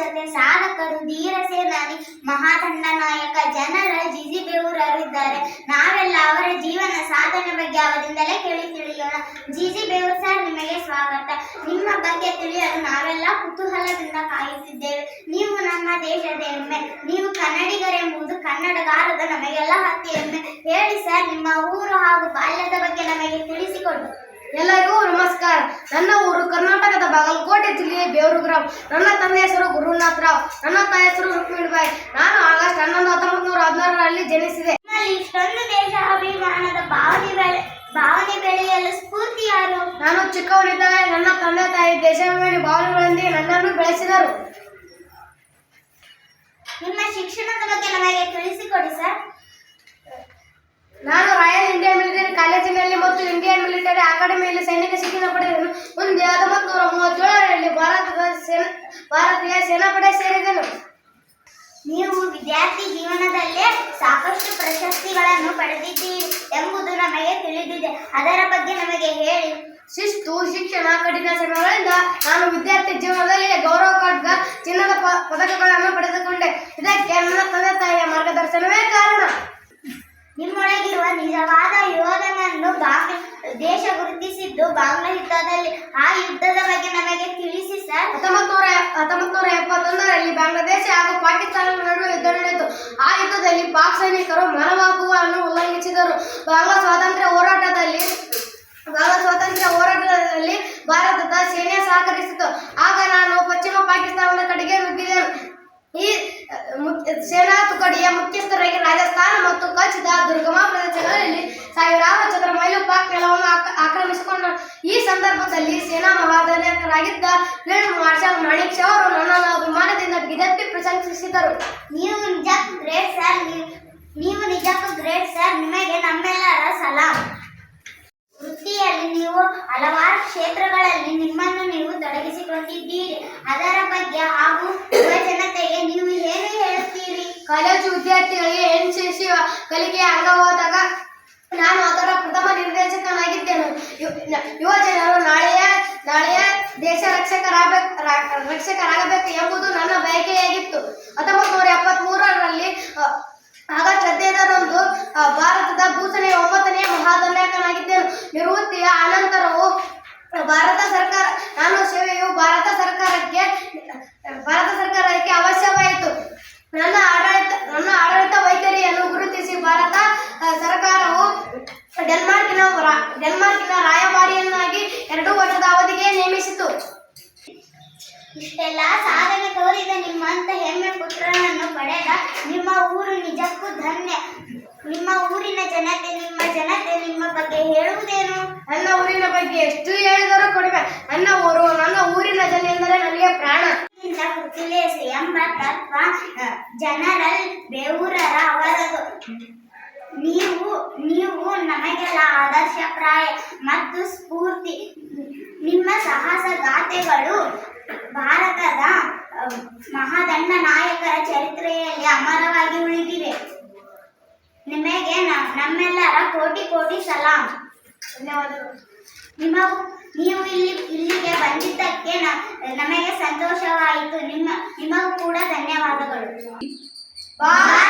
ಜೊತೆ ಸಾಧಕರು ಧೀರ ಸೇನಾನಿ ಮಹಾತಂಡ ನಾಯಕ, ಜನರ ಜಿಜಿ ಬೇವೂರರು ನಾವೆಲ್ಲ ಅವರ ಜೀವನ ಸಾಧನೆ ಬಗ್ಗೆ ಅವರಿಂದಲೇ ಕೇಳಿ ತಿಳಿಯೋಣ. ಜಿಜಿ ಬೇವೂರ್ ಸರ್, ನಿಮಗೆ ಸ್ವಾಗತ. ನಿಮ್ಮ ಬಗ್ಗೆ ತಿಳಿಯಲು ನಾವೆಲ್ಲ ಕುತೂಹಲದಿಂದ ಕಾಯುತ್ತಿದ್ದೇವೆ. ನೀವು ನಮ್ಮ ದೇಶದ ಹೆಮ್ಮೆ, ನೀವು ಕನ್ನಡಿಗರೆಂಬುದು ಕನ್ನಡಗಾರದ ನಮಗೆಲ್ಲ ಹತ್ತಿ ಹೆಮ್ಮೆ. ಹೇಳಿ ಸರ್, ನಿಮ್ಮ ಊರು ಹಾಗೂ ಬಾಲ್ಯದ ಬಗ್ಗೆ ನಮಗೆ ತಿಳಿಸಿಕೊಡಿ. ಎಲ್ಲರಿಗೂ ನಮಸ್ಕಾರ. ನನ್ನ ಊರು ಕರ್ನಾಟಕದ ಬಾಗಲಕೋಟೆ ಜಿಲ್ಲೆಯ ಬೇವರು ಗ್ರಾಮ. ನನ್ನ ತಂದೆ ಹೆಸರು ಗುರುನಾಥ್ ರಾವ್. ನನ್ನ ತಾಯಿ ಹೆಸರು ರುಕ್ಮಿಣಿಬಾಯಿ ನಾನು ಆಗಸ್ಟ್ ಹನ್ನೊಂದು ಹತ್ತೊಂಬತ್ತು ನೂರ ಹದಿನಾರರಲ್ಲಿ ಜನಿಸಿದೆ. ಇಷ್ಟೊಂದು ದೇಶ ಅಭಿಮಾನದ ಭಾವನೆ ಬೆಳೆ ಭಾವನೆ ಬೆಳೆಯಲು ಸ್ಫೂರ್ತಿ ಯಾರು? ನಾನು ಚಿಕ್ಕವನಿದ್ದಾಗ ನನ್ನ ತಂದೆ ತಾಯಿ ದೇಶಾಭಿಮಾನಿ ಭಾವನೆಗಳೊಂದಿಗೆ ನನ್ನನ್ನು ಬೆಳೆಸಿದರು. ನಿಮ್ಮ ಶಿಕ್ಷಣದ ಬಗ್ಗೆ ನಮಗೆ ತಿಳಿಸಿಕೊಡಿ ಸರ್. ನಾನು ರಾಯಲ್ ಇಂಡಿಯನ್ ಮಿಲಿಟರಿ ಕಾಲೇಜಿನಲ್ಲಿ ಮತ್ತು ಇಂಡಿಯನ್ ಮಿಲಿಟರಿ ಅಕಾಡೆಮಿಯಲ್ಲಿ ಸೈನಿಕ ಶಿಕ್ಷಣ ಪಡೆದನು ಮುಂದೆ ಹತ್ತೊಂಬತ್ತು ನೂರ ಮೂವತ್ತೇಳರಲ್ಲಿ ಭಾರತದ ಸೇನಾ ಭಾರತೀಯ ಸೇನಾಪಡೆ ಸೇರಿದನು. ನೀವು ವಿದ್ಯಾರ್ಥಿ ಜೀವನದಲ್ಲೇ ಸಾಕಷ್ಟು ಪ್ರಶಸ್ತಿಗಳನ್ನು ಪಡೆದಿದ್ದೀರಿ ಎಂಬುದು ನಮಗೆ ತಿಳಿದಿದೆ. ಅದರ ಬಗ್ಗೆ ನಮಗೆ ಹೇಳಿ. ಶಿಸ್ತು ಶಿಕ್ಷಣ ಕಠಿಣ ಶ್ರಮಗಳಿಂದ ನಾನು ವಿದ್ಯಾರ್ಥಿ ಜೀವನದಲ್ಲಿ ಗೌರವ ಖಡ್ಗ ಚಿನ್ನದ ಪದಕಗಳನ್ನು ಪಡೆದುಕೊಂಡೆ. ಇದಕ್ಕೆ ನನ್ನ ತಂದೆ ಯುದ್ಧದಲ್ಲಿ, ಆ ಯುದ್ಧದ ಬಗ್ಗೆ ನಮಗೆ ತಿಳಿಸಿ ಸರ್. ಹತ್ತೊಂಬತ್ತು ನೂರ ಎಪ್ಪತ್ತೊಂದರಲ್ಲಿ ಬಾಂಗ್ಲಾದೇಶ ಹಾಗೂ ಪಾಕಿಸ್ತಾನದ ನಡುವೆ ಯುದ್ಧ ನಡೆಯಿತು. ಆ ಯುದ್ಧದಲ್ಲಿ ಪಾಕ್ ಸೈನಿಕರು ಮನವಾಗುವನ್ನು ಉಲ್ಲಂಘಿಸಿದರು. ಬಾಂಗ್ಲಾ ಸ್ವಾತಂತ್ರ್ಯ ಹೋರಾಟದಲ್ಲಿ, ಬಾಂಗ್ಲಾ ಸ್ವಾತಂತ್ರ್ಯ ಹೋರಾಟದಲ್ಲಿ ಭಾರತದ ಸೇನೆ ಸಹಕರಿಸಿತು. ಆಗ ನಾನು ಪಶ್ಚಿಮ ಪಾಕಿಸ್ತಾನದ ಕಡೆಗೆ ನುಗ್ಗಿದೆನು. ಈ ಸೇನಾ ತುಕಡಿಯ ಮುಖ್ಯಸ್ಥರಾಗಿ ರಾಜಸ್ಥಾನ ಮತ್ತು ಕಚ್ದ ದುರ್ಗಮ ಪ್ರದೇಶಗಳಲ್ಲಿ ಸಾವಿರಾರು ಸಂದರ್ಭದಲ್ಲಿ ಸೇನಾ ಮಹಾನಾಯಕರಾಗಿದ್ದ ಫೀಲ್ಡ್ ಮಾರ್ಷಲ್ ಮಾಣಿಕ್ ಶಾ ಅವರು ನನ್ನನ್ನು ಅಭಿಮಾನದಿಂದ ಬಿಜೆಪಿ ಪ್ರಶಂಸಿಸಿದರು. ನೀವು ನಿಜಕ್ಕೂ ಗ್ರೇಟ್ ಸರ್. ನೀವು ನೀವು ನಿಜಕ್ಕೂ ಗ್ರೇಟ್ ಸರ್. ನಿಮಗೆ ನಮ್ಮೆಲ್ಲರ ಸಲಾಂ. ವೃತ್ತಿಯಲ್ಲಿ ನೀವು ಹಲವಾರು ಕ್ಷೇತ್ರಗಳಲ್ಲಿ ನಿಮ್ಮನ್ನು ನೀವು ತೊಡಗಿಸಿಕೊಂಡಿದ್ದೀರಿ. ಅದರ ಬಗ್ಗೆ ಹಾಗೂ ಯುವ ಜನತೆಗೆ ನೀವು ಏನು ಹೇಳುತ್ತೀರಿ? ಕಾಲೇಜು ವಿದ್ಯಾರ್ಥಿಗಳಿಗೆ ಎನ್ ಸಿ ಸಿ ಕಲಿಕೆಯ ಅಂಗವಾದಾಗ ನಾನು ಅದರ ಪ್ರಥಮ ನಿರ್ದೇಶಕನಾಗಿದ್ದೇನೆ. ಯು- ಯುವ ಜನರು ನಾಳೆಯ ನಾಳೆಯ ದೇಶ ರಕ್ಷಕರಾಗಬೇಕು ರಕ್ಷಕರಾಗಬೇಕು ಎಂಬುದು ನನ್ನ ಬಯಕೆಯಾಗಿತ್ತು. ಹತ್ತೊಂಬತ್ತು ನೂರ ಎಪ್ಪತ್ತ್ಮೂರರಲ್ಲಿ ಅ, ಇಷ್ಟೆಲ್ಲ ಸಾಧನೆ ತೋರಿದ ನಿಮ್ಮಂತ ಹೆಮ್ಮೆ ಪುತ್ರನನ್ನು ಪಡೆದ ನಿಮ್ಮ ಊರು ನಿಜಕ್ಕೂ ಧನ್ಯ. ನಿಮ್ಮ ಊರಿನ ಜನತೆ ನಿಮ್ಮ ಜನತೆ ನಿಮ್ಮ ಬಗ್ಗೆ ಹೇಳುವುದೇನು? ನನ್ನ ಊರಿನ ಬಗ್ಗೆ ಎಷ್ಟು ಹೇಳಿದರೂ ಕಡಿಮೆ ನನ್ನ ಊರು ನನ್ನ ಊರಿನ ಜನ ಎಂದರೆ ನನಗೆ ಪ್ರಾಣ. ಎಂಬ ತತ್ವ ಜನರಲ್ ಬೇವೂರರ ಅವರದು. ನೀವು ನೀವು ನಮಗೆಲ್ಲ ಆದರ್ಶಪ್ರಾಯ ಮತ್ತು ಸ್ಫೂರ್ತಿ. ನಿಮ್ಮ ಸಾಹಸ ಗಾಥೆಗಳು ಭಾರತದ ಮಹಾದಂಡ ನಾಯಕರ ಚರಿತ್ರೆಯಲ್ಲಿ ಅಮರವಾಗಿ ಉಳಿದಿವೆ. ನಿಮಗೆ ನಮ್ಮೆಲ್ಲರ ಕೋಟಿ ಕೋಟಿ ಸಲಾಂ. ನಿಮ್ಮ ನೀವು ಇಲ್ಲಿ, ಇಲ್ಲಿಗೆ ಬಂದಿದ್ದಕ್ಕೆ ನಮಗೆ ಸಂತೋಷವಾಯಿತು. ನಿಮ್ಮ, ನಿಮಗೂ ಕೂಡ ಧನ್ಯವಾದಗಳು. ಬಾಯ್!